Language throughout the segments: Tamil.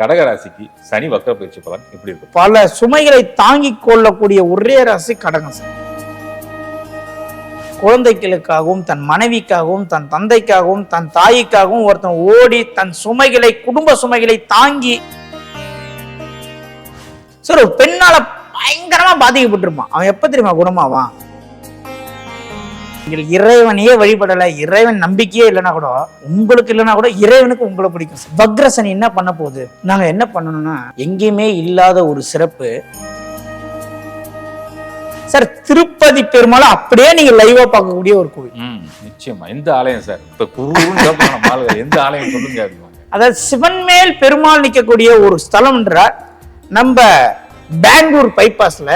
கடகராசிக்கு சனி வக்கர பயிற்சி பலன் எப்படி இருக்கும் பல சுமைகளை தாங்கிக் கொள்ளக்கூடிய ஒரே ராசி கடகம் குழந்தைகளுக்காகவும் தன் மனைவிக்காகவும் தன் தந்தைக்காகவும் தன் தாய்க்காகவும் ஒருத்தன் ஓடி தன் சுமைகளை குடும்ப சுமைகளை தாங்கி சார் ஒரு பெண்ணால பயங்கரமா பாதிக்கப்பட்டிருப்பான். அவன் எப்ப தெரியுமா குணமாவான்? நீங்கள் இறைவனையே வழிபடல இறைவன் நம்பிக்கையே இல்லைன்னா கூட உங்களுக்கு இல்லைன்னா கூட இறைவனுக்கு உங்களை பிடிக்கும். வக்ரசனி என்ன பண்ண போகுது? நாங்க என்ன பண்ணணும்னா எங்கேயுமே இல்லாத ஒரு சிறப்பு. சார் திருப்பதி பெருமாளை அப்படியே நீங்க லைவா பார்க்கக்கூடிய ஒரு கோவில். நிச்சயமா. எந்த ஆலயம் சார்? இப்ப ஆளுங்க எந்த ஆலயம் சொல்லுங்க அதாவது சிவன் மேல் பெருமாள் நிற்கக்கூடிய ஒரு ஸ்தலம்ன்றார் நம்ம பெங்களூர் பைபாஸ்ல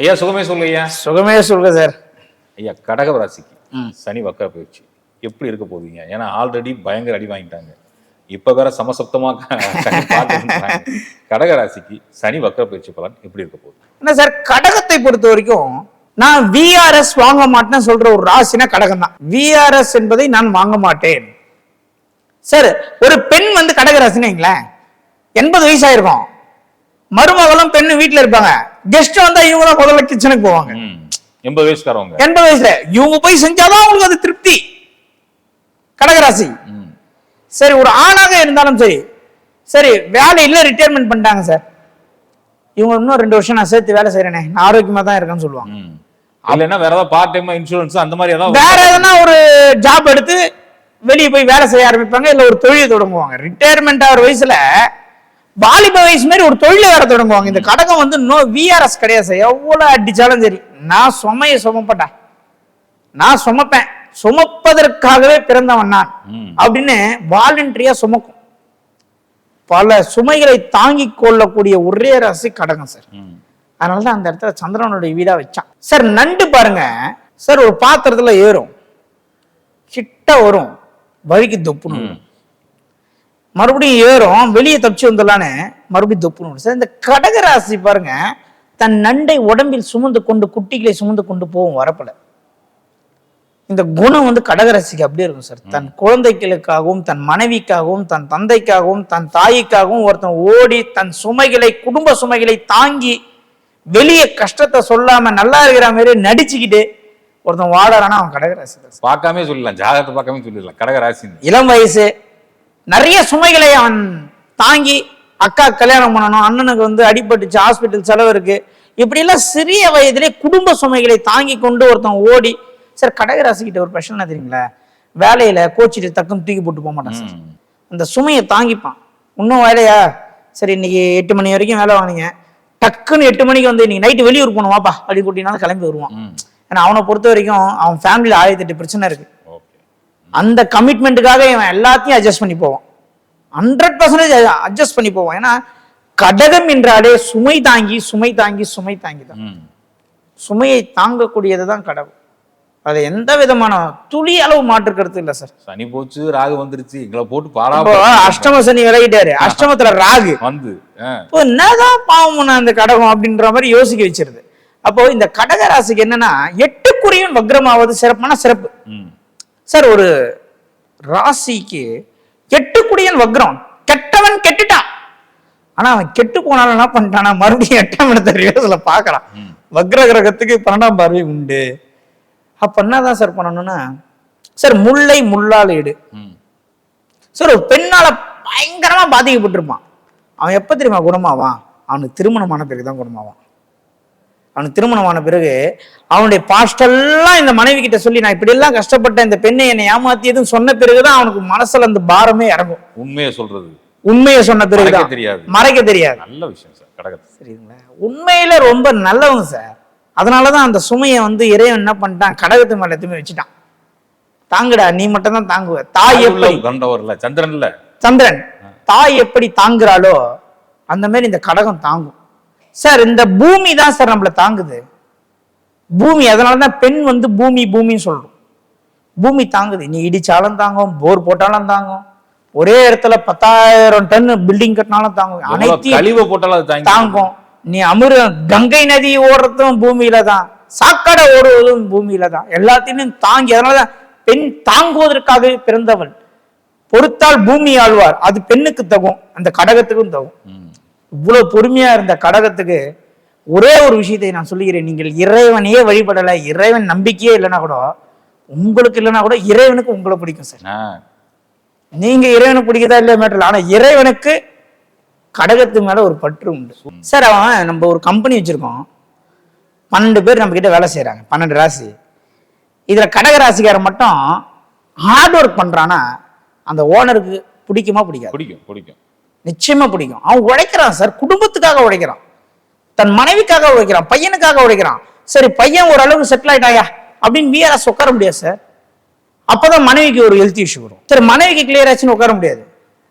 ஐயா சுகமே சொல்லு ஐயா சுகமே சொல்லுங்க சார். ஐயா கடக ராசிக்கு. சனி வக்கர பயிற்சி எப்படி இருக்க போகுதுங்க ஏன்னா ஆல்ரெடி பயங்கர அடி வாங்கிட்டாங்க. இப்ப வேற சமசப்தமா சனி பார்க்கறாங்க கடக ராசிக்கு சனி வக்கர பயிற்சி பலன் எப்படி இருக்க போகுது? என்ன சார் கடகத்தை பொறுத்த வரைக்கும் நான் விஆர்எஸ் வாங்க மாட்டேன்னு சொல்ற ஒரு ராசினா கடகம் தான் விஆர்எஸ் என்பதை நான் வாங்க மாட்டேன். சார் ஒரு பெண் வந்து கடக ராசின்னு வைங்களேன். எண்பது வயசாயிருக்கும் மருமகளும் பெண்ணு வீட்டுல இருப்பாங்க. கெஸ்ட் வந்தா இவங்க தான் முதல்ல கிச்சனுக்கு போவாங்க. எண்பது வயசுக்காரவங்க. எண்பது வயசுல இவங்க போய் செஞ்சாதான் அவங்களுக்கு அது திருப்தி. கடகராசி. சரி ஒரு ஆணாக இருந்தாலும் சரி சரி வேலையில ரிட்டையர்மெண்ட் பண்ணிட்டாங்க சார். இவங்க இன்னும் ரெண்டு வருஷம் நான் சேர்த்து வேலை செய்யறேனே நான் ஆரோக்கியமா தான் இருக்கேன்னு சொல்லுவாங்க. இல்லைன்னா வேற ஏதாவது பார்ட் டைம் இன்சூரன்ஸ் அந்த மாதிரி ஏதாவது வேற எதனா ஒரு ஜாப் எடுத்து வெளியே போய் வேலை செய்ய ஆரம்பிப்பாங்க இல்ல ஒரு தொழிலை தொடங்குவாங்க. ரிட்டையர்மெண்ட் ஆகிற வயசுல வாலிப வயசு மாதிரி ஒரு தொழிலை வேற தொடங்குவாங்க. இந்த கடகம் வந்து நோ விஆர்எஸ் கிடையாது சார். எவ்வளவு அடிச்சாலும் சரி. நான் சுமையை சுமப்பட்டா நான் சுமப்பேன். சுமப்பதற்காகவே பிறந்தவன் நான். அப்படின்னு வாலண்டரியா சுமக்கும். பல சுமைகளை தாங்கிக் கொள்ளக்கூடிய ஒரே ராசி கடகம் சார். அதனாலதான் அந்த இடத்துல சந்திரனுடைய வீடா வச்சான். சார் நண்டு பாருங்க. சார் ஒரு பாத்திரத்துல ஏறும். கிட்ட வரும். வழிக்கு தொப்புன்னு ம். வரும். மறுபடியும் ஏறும் வெளியே தப்பிச்சு வந்துடலான்னு மறுபடியும் தொப்புன்னு வரும். சார் இந்த கடக ராசி பாருங்க தன் நண்டை உடம்பில் சுமந்து கொண்டு குட்டிகளை சுமந்து கொண்டு போகும் வரப்பல. இந்த குணம் வந்து கடகராசிக்கு அப்படியே இருக்கும் சார். தன் குழந்தைகளுக்காகவும் தன் மனைவிக்காகவும் தன் தந்தைக்காகவும் தன் தாய்க்காகவும் ஒருத்தன் ஓடி தன் சுமைகளை குடும்ப சுமைகளை தாங்கி வெளியே கஷ்டத்தை சொல்லாம நல்லா இருக்கிற மாதிரி நடிச்சுக்கிட்டு ஒருத்தன் வாழறானா அவன் கடகராசி. பார்க்காம சொல்லிடலாம் ஜாதகத்தை பார்க்காம சொல்லிடலாம். கடக ராசின்னு. இளம் வயசு நிறைய சுமைகளை அவன் தாங்கி அக்கா கல்யாணம் பண்ணணும் அண்ணனுக்கு வந்து அடிபட்டுச்சு ஹாஸ்பிட்டல் செலவு இருக்கு. இப்படி எல்லாம் சிறிய வயதிலே குடும்ப சுமைகளை தாங்கி கொண்டு ஒருத்தன் ஓடி சார் கடகராசிக்கிட்ட ஒரு பிரச்சனை தெரியுங்களா? வேலையில கோச்சிட்டு டக்குன்னு தூக்கி போட்டு போக மாட்டான் சார். அந்த சுமையை தாங்கிப்பான். இன்னும் வேலையா? சரி இன்னைக்கு எட்டு மணி வரைக்கும் வேலை வாங்கினீங்க. டக்குன்னு எட்டு மணிக்கு வந்து இன்னைக்கு நைட்டு வெளியூர் போகணும் வாப்பா அப்படி கூட்டினாலும் கிளம்பி வருவான். ஏன்னா அவனை பொறுத்த வரைக்கும் அவன் ஃபேமிலியில் ஆயிரத்தி எட்டு பிரச்சனை இருக்கு. அந்த கமிட்மெண்ட்டுக்காக இவன் எல்லாத்தையும் அட்ஜஸ்ட் பண்ணி போவான். ஹண்ட்ரட் பர்சன்டேஜ் அட்ஜஸ்ட் பண்ணி போவான். ஏன்னா கடகம் என்றாலே சுமை தாங்கி சுமை தாங்கி சுமை தாங்கி தான் சுமையை தாங்கக்கூடியது தான் கடவுள். அது எந்த விதமான துளி அளவு மாற்று கருத்து இல்லை சார். சனி போச்சு ராகு வந்துருச்சு. எங்களை போட்டு பாடா அஷ்டம சனி விலகிட்டாரு. அஷ்டமத்துல ராகு. வந்து. இப்போ என்னதான் பாவம் பண்ண அந்த கடகம் அப்படின்ற மாதிரி யோசிக்க வச்சிருது. அப்போ இந்த கடக ராசிக்கு என்னன்னா எட்டுக்குறியும் வக்ரமாவது சிறப்பான சிறப்பு. சார் ஒரு ராசிக்கு எட்டுக்குடியன் வக்ரம். கெட்டவன் கெட்டுட்டான் ஆனா அவன் கெட்டு போனாலும் என்ன பண்ணிட்டானா மறுபடியும் எட்டாம் இடத்த ரிவர்ஸ்ல பாக்குறான். வக்ர கிரகத்துக்கு பன்னெண்டாம் பார்வை உண்டு. அப்ப என்னதான் சார் பண்ணணும்னா சார் முல்லை முள்ளால் இடு சார் ஒரு பெண்ணால பயங்கரமா பாதிக்கப்பட்டிருப்பான். அவன் எப்ப தெரியுமா குணமாவான்? அவனுக்கு திருமணமான பிறகு தான் குணமாவான். அவனுக்கு திருமணமான பிறகு அவனுடைய பாஸ்டெல்லாம் இந்த மனைவி கிட்ட சொல்லி நான் இப்படி எல்லாம் கஷ்டப்பட்டேன் இந்த பெண்ணை என்னை ஏமாத்தியதுன்னு சொன்ன பிறகுதான் அவனுக்கு மனசுல அந்த பாரமே இறங்கும். உண்மையை சொல்றது. உண்மையை சொன்ன பிறகுதான். தெரியாது. மறைக்க தெரியாது. நல்ல விஷயம் சார் கடகத்தை. சரிங்களா உண்மையில ரொம்ப நல்லவங்க சார். அதனாலதான் அந்த சுமையை வந்து இறைவன் என்ன பண்ணிட்டான்? கடகத்து மேல எத்துமே வச்சுட்டான். தாங்குடா நீ மட்டும் தான் தாங்குவ. தாய் எப்படி? கண்டவர்ல சந்திரன்ல சந்திரன் தாய் எப்படி தாங்குறாளோ அந்த மாதிரி இந்த கடகம் தாங்கும். சார் இந்த பூமி தான் சார் நம்மள தாங்குது. பூமி அதனால தான் பெண் வந்து பூமி பூமின்னு சொல்றோம். பூமி தாங்குது. நீ இடிச்சாலும் தாங்கும் போர் போட்டாலும் தாங்கும். ஒரே இடத்துல பத்தாயிரம் டன் பில்டிங் கட்டினாலும் தாங்கும். அனைத்தையும் கழிவை போட்டாலும் தாங்கும். நீ அமிர கங்கை நதி ஓடுறதும் பூமியில தான். சாக்கடை ஓடுவதும் பூமியில தான். எல்லாத்தையும் தாங்கி அதனாலதான் பெண் தாங்குவதற்காகவே பிறந்தவள். பொறுத்தால் பூமி ஆழ்வார். அது பெண்ணுக்கு தகும். அந்த கடகத்துக்கும் தகும். ம். இவ்வளவு பொறுமையா இருந்த கடகத்துக்கு ஒரே ஒரு விஷயத்தை நான் சொல்லுகிறேன். நீங்கள் இறைவனையே வழிபடல இறைவன் நம்பிக்கையே இல்லைன்னா கூட உங்களுக்கு இல்லைன்னா கூட இறைவனுக்கு உங்களை பிடிக்கும் சார். நீங்க இறைவனுக்கு பிடிக்கதா இல்லையா மேட்டர் ஆனா இறைவனுக்கு கடகத்து மேல ஒரு பற்று உண்டு. சார் அவன் நம்ம ஒரு கம்பெனி வச்சிருக்கோம். பன்னெண்டு பேர் நம்ம கிட்ட வேலை செய்றாங்க. பன்னெண்டு ராசி. இதுல கடக ராசிக்காரன் மட்டும் ஹார்ட் ஒர்க் பண்றானா அந்த ஓனருக்கு பிடிக்குமா பிடிக்காது? பிடிக்கும் பிடிக்கும். நிச்சயமா பிடிக்கும். அவன் உழைக்கிறான் சார். குடும்பத்துக்காக உழைக்கிறான். தன் மனைவிக்காக உழைக்கிறான். பையனுக்காக உழைக்கிறான். சரி பையன் ஓரளவுக்கு செட்டில் ஆயிட்டாயா? அப்படின்னு விஆர்எஸ் உட்கார முடியாது சார். அப்பதான் மனைவிக்கு ஒரு ஹெல்த் இஷ்யூ வரும். சரி மனைவிக்கு கிளியர் ஆச்சுன்னு உட்கார முடியாது.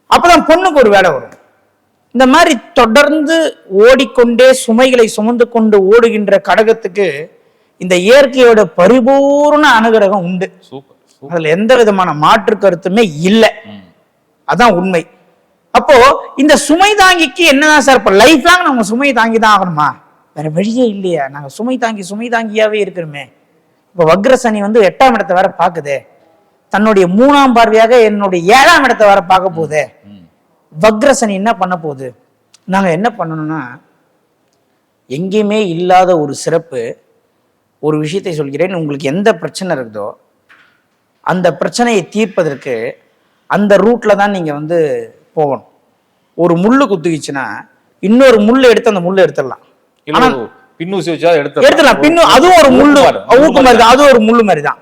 அப்பதான் பொண்ணுக்கு ஒரு வேலை வரும். இந்த மாதிரி தொடர்ந்து ஓடிக்கொண்டே சுமைகளை சுமந்து கொண்டு ஓடுகின்ற கடகத்துக்கு இந்த இயற்கையோட பரிபூர்ண அனுகிரகம் உண்டு. அதுல எந்த விதமான மாற்று கருத்துமே இல்லை. அதான் உண்மை. அப்போ இந்த சுமை தாங்கிக்கு என்னதான் சார் இப்போ லைஃப் லாங் நம்ம சுமை தாங்கி தான் ஆகணுமா? வேற வழியே இல்லையா. நாங்கள் சுமை தாங்கி சுமை தாங்கியாவே இருக்கிறோமே. இப்போ வக்ரசனி வந்து எட்டாம் இடத்தை வேற பார்க்குது. தன்னுடைய மூணாம் பார்வையாக என்னுடைய ஏழாம் இடத்தை வேற பார்க்க போகுதே. வக்ரசனி என்ன பண்ண போகுது? நாங்கள் என்ன பண்ணணும்னா எங்கேயுமே இல்லாத ஒரு சிறப்பு ஒரு விஷயத்தை சொல்கிறேன். உங்களுக்கு எந்த பிரச்சனை இருக்குதோ அந்த பிரச்சனையை தீர்ப்பதற்கு அந்த ரூட்ல தான் நீங்க வந்து போகணும். ஒரு முள்ளு குத்துக்கிச்சுன்னா இன்னொரு முள்ளு எடுத்து அந்த முள்ளு எடுத்துடலாம். பின்னூசி வச்சா எடுத்து எடுத்துடலாம். பின்னும் அதுவும் ஒரு முள்ளு ஊக்கு மாதிரி தான். அதுவும் ஒரு முள்ளு மாதிரி தான்.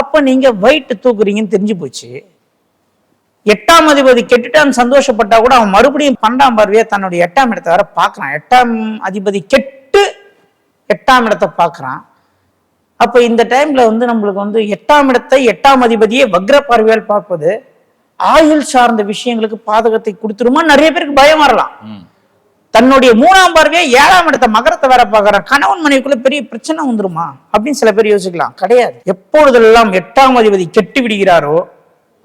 அப்ப நீங்க வெயிட் தூக்குறீங்கன்னு தெரிஞ்சு போச்சு. எட்டாம் அதிபதி கெட்டுட்டான்னு சந்தோஷப்பட்டா கூட அவன் மறுபடியும் பன்னெண்டாம் பார்வையா தன்னுடைய எட்டாம் இடத்தை வர பார்க்கறான். எட்டாம் அதிபதி கெட்டு எட்டாம் இடத்தை பார்க்கறான். அப்ப இந்த டைம்ல வந்து நம்மளுக்கு வந்து எட்டாம் இடத்தை எட்டாம் அதிபதியே வக்ர பார்வையால் பார்ப்பது ஆயுள் சார்ந்த விஷயங்களுக்கு பாதகத்தை கொடுத்துருமா நிறைய பேருக்கு பயம் வரலாம். தன்னுடைய மூணாம் பார்வையை ஏழாம் இடத்த மகரத்தை வேற பார்க்கறான் கணவன் மனைவிக்குள்ள பெரிய பிரச்சனை வந்துருமா அப்படின்னு சில பேர் யோசிக்கலாம் கிடையாது எப்பொழுதெல்லாம் எட்டாம் அதிபதி கெட்டு விடுகிறாரோ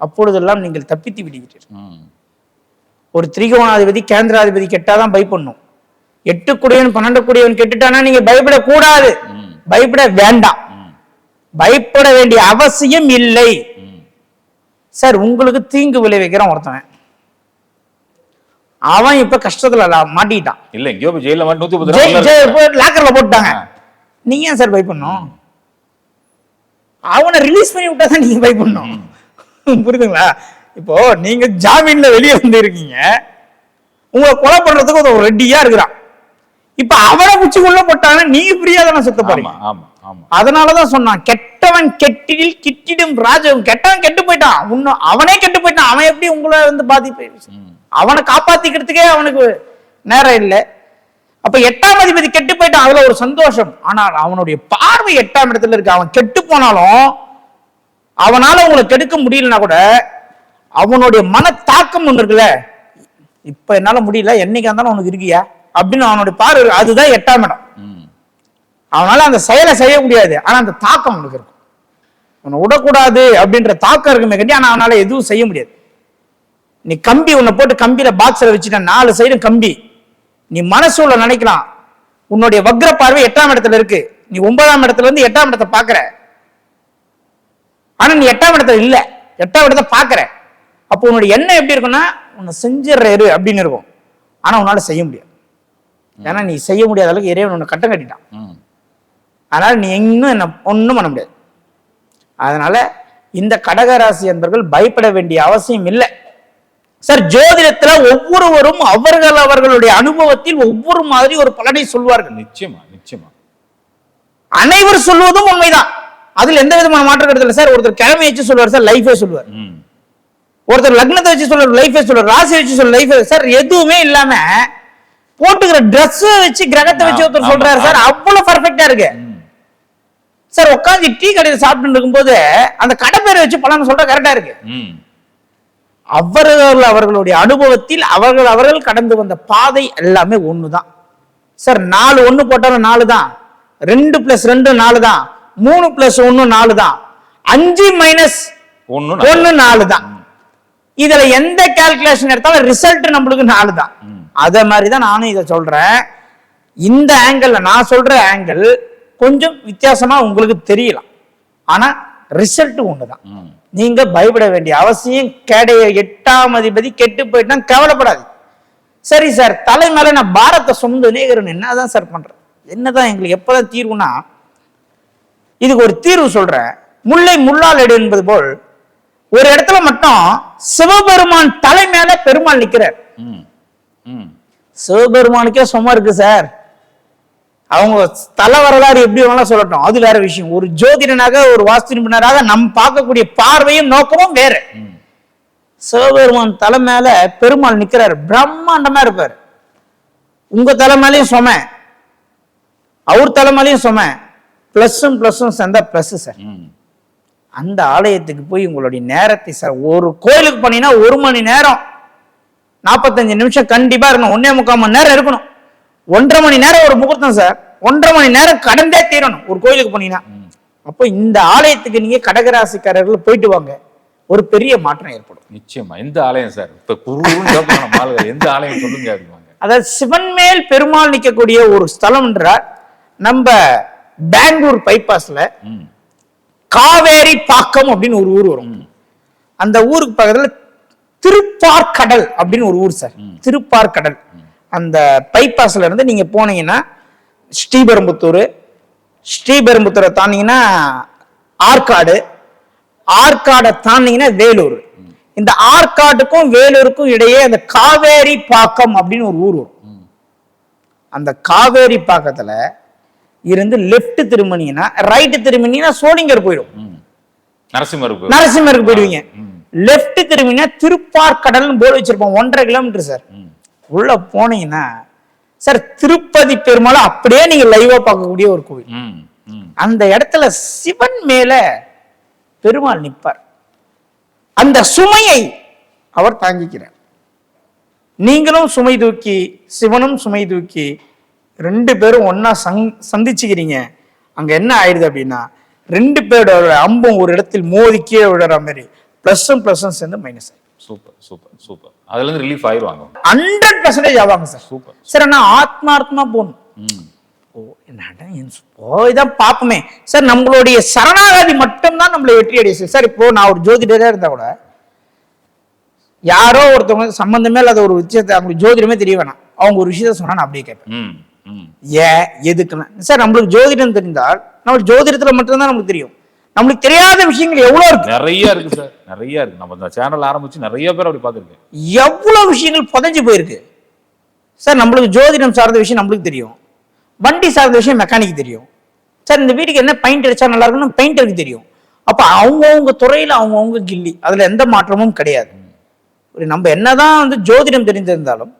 அப்பொழுதெல்லாம் நீங்கள் தப்பித்து விடுகிறீர்கள். ஒரு திரிகோணாதிபதி கேந்திராதிபதி கெட்டாதான் பயப்படணும் எட்டு குடியவன் பன்னெண்டு குடியவன் கெட்டுட்டானா நீங்க பயப்படக்கூடாது. பயப்பட வேண்டாம். பயப்பட வேண்டிய அவசியம் இல்லை. சார் உங்களுக்கு தீங்கு விளைவிக்கிறான் ஒருத்தவன். அவன் இப்ப கஷ்டத்துல மாட்டிக்கிட்டான். இல்ல எங்கேயோ ஜெயில மாட்டி நூத்தி போய் லாக்கர்ல போட்டாங்க. நீங்க ஏன் சார் பயப்படணும் அவனை ரிலீஸ் பண்ணி விட்டா தான் நீங்க பயப்படணும் புரியுதுங்களா? இப்போ நீங்க ஜாமீன்ல வெளியே வந்து இருக்கீங்க உங்களை கொலை பண்றதுக்கு ஒரு ரெடியா இருக்கிறான். இப்ப அவனை குச்சிக்குள்ள போட்டாங்கன்னா நீங்க ஃப்ரீயா தானே சுத்த போறீங்க ஆமா. அதனாலதான் சொன்னான் கெட்டவன் கெட்டிடில் கிட்டிடும் ராஜம் கெட்டவன் கெட்டு போயிட்டான். இன்னும் அவனே கெட்டு போயிட்டான். அவன் எப்படி உங்களை வந்து பாதிப்பு. அவனை காப்பாத்திக்கிறதுக்கே அவனுக்கு நேரம் இல்லை. அப்ப எட்டாம் அதிபதி கெட்டு போயிட்டான். அதுல ஒரு சந்தோஷம். ஆனால் அவனுடைய பார்வை எட்டாம் இடத்துல இருக்கு. அவன் கெட்டு போனாலும் அவனால உங்களை கெடுக்க முடியலனா கூட அவனுடைய மன தாக்கம் ஒண்ணு இருக்குல்ல? இப்ப என்னால முடியல. என்னைக்கா இருந்தாலும் உனக்கு இருக்கியா? அப்படின்னு அவனுடைய பார்வை. அதுதான் எட்டாம் இடம். அவனால அந்த செயலை செய்ய முடியாது. ஆனா அந்த தாக்கம் அவனுக்கு இருக்கும். உன்னை விடக்கூடாது அப்படின்ற தாக்கம் இருக்குமே கட்டி ஆனா அவனால எதுவும் செய்ய முடியாது. நீ கம்பி உன்னை போட்டு கம்பியில பாக்ஸ்ல வச்சுட்ட நாலு சைடும் கம்பி. நீ மனசுல நினைக்கலாம். உன்னுடைய வக்ர பார்வை எட்டாம் இடத்துல இருக்கு. நீ ஒன்பதாம் இடத்துல இருந்து எட்டாம் இடத்தை பாக்குற ஆனா நீ எட்டாம் இடத்துல இல்ல. எட்டாம் இடத்தை பாக்குற அப்போ உன்னுடைய எண்ணம் எப்படி இருக்கும்னா உன்னை செஞ்சிடறாரு அப்படின்னு இருக்கும். ஆனா உன்னால செய்ய முடியாது. ஏன்னா நீ செய்ய முடியாத அளவுக்கு இறைவன் உன்னை கட்டம் கட்டிட்டான். அதனால நீ இன்னும் என்ன ஒன்றும் பண்ண முடியாது. அதனால இந்த கடகராசி என்பர்கள் பயப்பட வேண்டிய அவசியம் இல்லை. சார் ஜோதிடத்துல ஒவ்வொருவரும் அவர்கள் அவர்களுடைய அனுபவத்தில் ஒவ்வொரு மாதிரி ஒரு பலனை சொல்வார்கள். நிச்சயமா நிச்சயமா. அனைவர் சொல்வதும் உண்மைதான். அதுல எந்த விதமான மாற்றம் இல்லை சார். ஒருத்தர் கிழமை வச்சு சொல்லுவார் சார் லைஃபே சொல்லுவார். ஒருத்தர் லக்னத்தை வச்சு சொல்லுவார் லைஃபே சொல்லுவார் ராசி வச்சு சொல்ல லைஃப் சார் எதுவுமே இல்லாம போட்டுக்கிற Dress வச்சு கிரகத்தை வச்சு ஒருத்தர் சொல்றாரு சார். அவ்வளவு பர்ஃபெக்டா இருக்கு. சார் உட்காந்து டீ கடையில் சாப்பிட்டு இருக்கும்போது அந்த கடை பேரை வச்சு பலன் சொல்ற கரெக்டா இருக்கு. ம். அவர்கள் அவர்களுடைய அனுபவத்தில் அவர்கள் அவர்கள் கடந்து வந்த பாதை எல்லாமே ஒண்ணுதான். சார் நாலு ஒண்ணு போட்டாலும் நாலு தான் ரெண்டு பிளஸ் ரெண்டு நாலு தான் மூணு பிளஸ் ஒன்னு நாலு தான் அஞ்சு மைனஸ் ஒண்ணும் ஒன்னு நாலு தான் இதுல எந்த கால்குலேஷன் எடுத்தாலும் ரிசல்ட் நம்மளுக்கு நாலு தான். அதே மாதிரி தான் நானும் இதை சொல்றேன். இந்த ஆங்கிள் நான் சொல்ற ஆங்கிள் கொஞ்சம் வித்தியாசமா உங்களுக்கு தெரியலாம். ஆனா ரிசல்ட் ஒண்ணுதான். ம். நீங்க பயப்பட வேண்டிய அவசியம் கிடையாது. எட்டாம் அதிபதி கெட்டு போயிட்டா கவலைப்படாது. சரி சார் தலை மேல நான் பாரத்தை சுமந்து நேகிறேன் என்னதான் சார் பண்றேன் என்னதான் எங்களுக்கு எப்பதான் தீர்வுனா? இதுக்கு ஒரு தீர்வு சொல்றேன். முல்லை முள்ளால் எடு என்பது போல் ஒரு இடத்துல மட்டும் சிவபெருமான் தலை மேல பெருமாள் ம். சிவபெருமானுக்கே சும்மா இருக்கு சார் அவங்க தல வரலாறு எப்படி வேணாலும் சொல்லட்டும். அது வேற விஷயம். ஒரு ஜோதிடனாக ஒரு வாஸ்து நிபுணராக நம் பார்க்கக்கூடிய பார்வையும் நோக்கமும் வேற. சிவபெருமான் தலை மேல பெருமாள் நிக்கிறாரு. பிரம்மாண்டமா இருப்பாரு. உங்க தலை மேலயும் சும. அவர் தலை மேலயும் சும. பிளஸ்ஸும் பிளஸ்ஸும் சேர்ந்தா பிளஸ் சார் அந்த ஆலயத்துக்கு போய் உங்களுடைய நேரத்தை சார் ஒரு கோயிலுக்கு பண்ணீங்கன்னா ஒரு மணி நேரம் நாற்பத்தஞ்சு நிமிஷம் கண்டிப்பா இருக்கணும். ஒன்னே முக்கால் மணி நேரம் இருக்கணும். ஒன்றரை மணி நேரம் ஒரு முகூர்த்தம் சார் ஒன்றரை மணி நேரம் கடந்தே தீரணும். ஒரு கோயிலுக்கு போனீங்கன்னா. அப்போ இந்த ஆலயத்துக்கு நீங்க கடகராசிக்காரர்கள் போயிட்டு வாங்க. ஒரு பெரிய மாற்றம் ஏற்படும். நிச்சயமா. எந்த ஆலயம் சார்? இப்ப ஆளுங்க எந்த ஆலயம் சொல்லுங்க அப்படிவாங்க அதாவது சிவன் மேல் பெருமாள் நிற்கக்கூடிய ஒரு ஸ்தலம் என்றால் நம்ம பெங்களூர் பைபாஸ்ல காவேரி பாக்கம் அப்படின்னு ஒரு ஊர் வரும். அந்த ஊருக்கு பக்கத்துல திருப்பார்கடல் அப்படின்னு ஒரு ஊர் சார். திருப்பார்கடல். அந்த பைபாஸ்ல இருந்து நீங்க போனீங்கன்னா ஸ்ரீபெரும்புத்தூர். ஸ்ரீபெரும்புத்தூரை தாண்டிங்கன்னா ஆற்காடு. ஆற்காடை தாண்டிங்கன்னா வேலூர். இந்த ஆற்காட்டுக்கும் வேலூருக்கும் இடையே அந்த காவேரி பாக்கம் அப்படின்னு ஒரு ஊர் வரும். அந்த காவேரி பாக்கத்துல இருந்து லெஃப்ட் திரும்பினீங்கன்னா ரைட் திரும்பினீங்கன்னா சோளிங்கர் போயிடும். ம். நரசிம்மர் கோவில். நரசிம்மருக்கு போயிடுவீங்க. லெஃப்ட் திரும்பினா திருப்பார்கடல்னு போர்டு வச்சிருப்போம் ஒன்றரை கிலோமீட்டர் சார் உள்ள போனீங்கன்னா சார் திருப்பதி பெருமாளை அப்படியே நீங்க லைவா பார்க்கக்கூடிய ஒரு கோவில். அந்த இடத்துல சிவன் மேல பெருமாள் நிற்பார் அந்த சுமையை அவர் தாங்கிக்கிறார். நீங்களும் சுமை தூக்கி சிவனும் சுமை தூக்கி ரெண்டு பேரும் ஒண்ணா சங் சந்திச்சுக்கிறீங்க. அங்க என்ன ஆயிடுது அப்படின்னா ரெண்டு பேரோட அம்பும் ஒரு இடத்தில் மோதி கீழே விடுற மாதிரி பிளஸும் பிளஸும் சேர்ந்து மைனஸ் ஆயிடும் சூப்பர் சூப்பர் சூப்பர் அதுல இருந்து ரிலீஃப் ஆயிருவாங்க. ஹண்ட்ரட் பர்சன்டேஜ் ஆவாங்க சார். சூப்பர் சார் ஆனா ஆத்மார்த்தமா போகணும். ஓ என்னடா என் சு- போய் தான் பார்ப்போமே. சார் நம்மளுடைய சரணாகதி மட்டும்தான் நம்மளை வெற்றி அடைய செய்யும். சார் இப்போ நான் ஒரு ஜோதிடரா இருந்தா கூட யாரோ ஒருத்தவங்க சம்பந்தமே இல்லாத ஒரு விஷயத்தை அவங்களுக்கு ஜோதிடமே தெரிய வேணாம். அவங்க ஒரு விஷயத்த சொன்னா நான் அப்படியே கேட்பேன். ஏன் எதுக்குன்னு. சார் நம்மளுக்கு ஜோதிடம் தெரிந்தால் நம்மளுக்கு ஜோதிடத்துல மட்டும்தான் நமக்கு தெரியும். நம்மளுக்கு தெரியாத விஷயங்கள் எவ்வளவு இருக்கு? நிறைய இருக்கு சார். நிறைய இருக்கு. நம்ம இந்த சேனல் ஆரம்பிச்சு நிறைய பேர் அப்படி பார்த்துருக்கேன். எவ்வளவு விஷயங்கள் புதைஞ்சு போயிருக்கு? சார் நம்மளுக்கு ஜோதிடம் சார்ந்த விஷயம் நம்மளுக்கு தெரியும். வண்டி சார்ந்த விஷயம் மெக்கானிக் தெரியும். சார் இந்த வீட்டுக்கு என்ன பெயிண்ட் அடிச்சா நல்லா இருக்கும்னு பெயிண்டருக்கு தெரியும். அப்ப அவங்கவுங்க துறையில அவங்கவுங்க கில்லி. அதுல எந்த மாற்றமும் கிடையாது. ஒரு நம்ம என்னதான் வந்து ஜோதிடம் தெரிந்திருந்தாலும்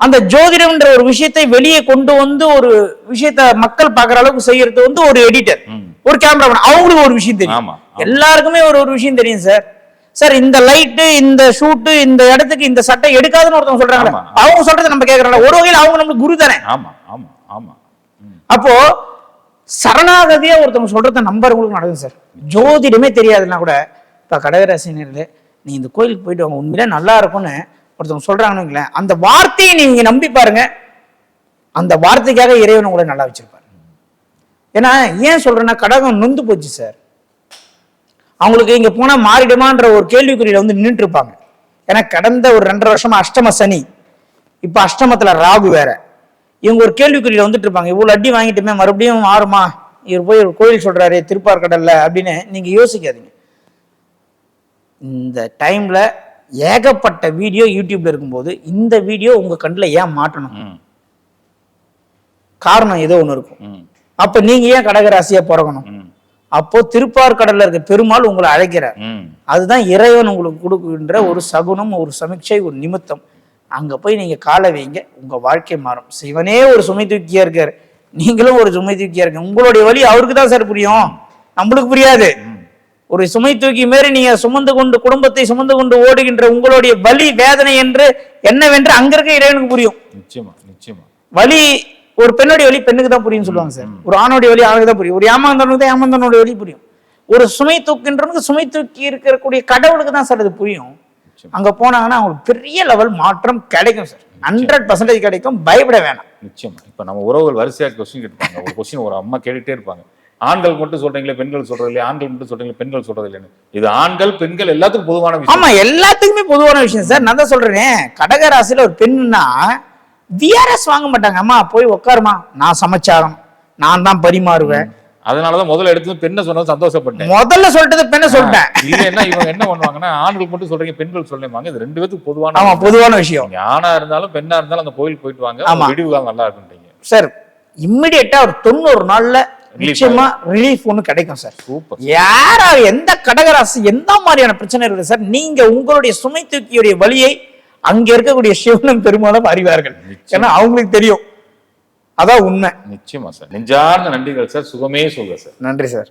அந்த ஜோதிடம்ன்ற ஒரு விஷயத்தை வெளியே கொண்டு வந்து ஒரு விஷயத்த மக்கள் பார்க்குற அளவுக்கு செய்யறது வந்து ஒரு எடிட்டர் ஒரு கேமராமேன் அவங்களுக்கு ஒரு விஷயம் தெரியும். எல்லாருக்குமே ஒரு ஒரு விஷயம் தெரியும் சார் சார் இந்த லைட்டு இந்த ஷூட்டு இந்த இடத்துக்கு இந்த சட்டை எடுக்காதுன்னு ஒருத்தவங்க சொல்றாங்க. அவங்க சொல்றதை நம்ம கேட்கறோம் ஒரு வகையில் அவங்க நம்மளுக்கு குரு தானே? ஆமா ஆமா ஆமா. அப்போ சரணாகதியா ஒருத்தவங்க சொல்றத நம்புறவங்களுக்கு நடக்குது சார் ஜோதிடமே தெரியாதுன்னா கூட இப்ப கடகராசினியர்களே நீ இந்த கோயிலுக்கு போயிட்டு வாங்க. உண்மையிலே நல்லா இருக்கும்னு ஒருத்தவங்க சொல்றாங்கன்னு அந்த வார்த்தையை நீங்க நம்பி பாருங்க. அந்த வார்த்தைக்காக இறைவன் உங்களை நல்லா வச்சிருப்பாரு. ஏன்னா ஏன் சொல்றேன்னா கடகம் நொந்து போச்சு சார். அவங்களுக்கு இங்க போனா மாறிடுமான்ற ஒரு கேள்விக்குறியில வந்து நின்றுட்டு இருப்பாங்க ஏன்னா கடந்த ஒரு ரெண்டரை வருஷமா அஷ்டம சனி. இப்ப அஷ்டமத்துல ராகு வேற. இவங்க ஒரு கேள்விக்குறியில வந்துட்டு இருப்பாங்க இவ்வளவு அடி வாங்கிட்டுமே மறுபடியும் மாறுமா? இவர் போய் ஒரு கோயில் சொல்றாரு திருப்பார்கடல்ல அப்படின்னு நீங்க யோசிக்காதீங்க. இந்த டைம்ல ஏகப்பட்ட வீடியோ யூடியூப்ல இருக்கும்போது இந்த வீடியோ உங்க கண்ணில் ஏன் மாட்டணும்? காரணம் ஏதோ ஒண்ணு இருக்கும். அப்ப நீங்க ஏன் கடகராசியா பிறக்கணும் ம். அப்போ திருப்பார்கடல்ல இருக்க பெருமாள் உங்களை அழைக்கிறார். அதுதான் இறைவன் உங்களுக்கு கொடுக்கின்ற ஒரு சகுனம் ஒரு சமீட்சை ஒரு நிமித்தம். அங்க போய் நீங்க காலை வைங்க உங்க வாழ்க்கை மாறும். சிவனே ஒரு சுமை தூக்கியா இருக்காரு. நீங்களும் ஒரு சுமை தூக்கியா இருக்க உங்களுடைய வழி அவருக்கு தான் சார் புரியும். நம்மளுக்கு புரியாது. ஒரு சுமை தூக்கி மாரி நீங்க சுமந்து கொண்டு குடும்பத்தை சுமந்து கொண்டு ஓடுகின்ற உங்களுடைய வலி வேதனை என்று என்னவென்று அங்க இருக்க இறைவனுக்கு புரியும். நிச்சயமா நிச்சயமா. வலி ஒரு பெண்ணுடைய வலி பெண்ணுக்கு தான் புரியும் சொல்லுவாங்க சார். ஒரு ஆணுடைய வலி ஆணுக்கு தான் புரியும். ஒரு ஏமாந்தவனுக்கு தான் ஏமாந்தவனுடைய வலி புரியும். ஒரு சுமை தூக்கின்றவனுக்கு சுமை தூக்கி இருக்கக்கூடிய கடவுளுக்கு தான் சார் அது புரியும். அங்க போனாங்கன்னா அவங்களுக்கு பெரிய லெவல் மாற்றம் கிடைக்கும் சார். ஹண்ட்ரட் பர்சன்டேஜ் கிடைக்கும். பயப்பட வேணாம். நிச்சயமா. இப்ப நம்ம உறவுகள் வரிசையா கொஸ்டின் கேட்பாங்க ஒரு கொஸ்டின் ஒரு அம்மா கேட்டுட்டே இருப்பாங்க. ஆண்கள் மட்டும் சொல்றீங்களே பெண்கள் சொல்றது இல்லையா? ஆண்கள் மட்டும் சொல்றீங்களே பெண்கள் சொல்றது இல்லைன்னு இது ஆண்கள் பெண்கள் எல்லாத்துக்கும் பொதுவான விஷயம். ஆமா எல்லாத்துக்குமே பொதுவான விஷயம் சார். நான் தான் சொல்றேன். கடகராசியில ஒரு பெண்ணுன்னா விஆர்எஸ் வாங்க மாட்டாங்க. அம்மா போய் உட்காருமா நான் சமைச்சாகணும் நான் தான் பரிமாறுவேன். அதனாலதான் முதல்ல எடுத்து பெண்ணை சொன்னது சந்தோஷப்பட்டேன். முதல்ல சொல்லிட்டது பெண்ணை சொல்லிட்டேன். இது என்ன இவங்க என்ன பண்ணுவாங்கன்னா ஆண்கள் மட்டும் சொல்றீங்க பெண்கள் சொல்லுவாங்க இது ரெண்டு பேத்துக்கு பொதுவான ஆமா. பொதுவான விஷயம். ஆணா இருந்தாலும் பெண்ணா இருந்தாலும் அந்த கோயிலுக்கு போயிட்டு வாங்க. ஆமா. விடிவு காலம் நல்லா இருக்குன்றீங்க சார் இம்மிடியட்டா ஒரு தொண்ணூறு நாள்ல நிச்சயமா ரிலீஃப் ஒண்ணு கிடைக்கும் சார். சூப்பர் யாரா எந்த கடகராசி எந்த மாதிரியான பிரச்சனை இருக்குது சார்? நீங்க உங்களுடைய சுமை தூக்கியுடைய வழியை அங்க இருக்கக்கூடிய சிவனும் பெருமாளும் அறிவார்கள். ஏன்னா அவங்களுக்கு தெரியும். அதான் உண்மை. நிச்சயமா சார். நெஞ்சார்ந்த நன்றிகள் சார். சுகமே சொல்க சார். நன்றி சார்.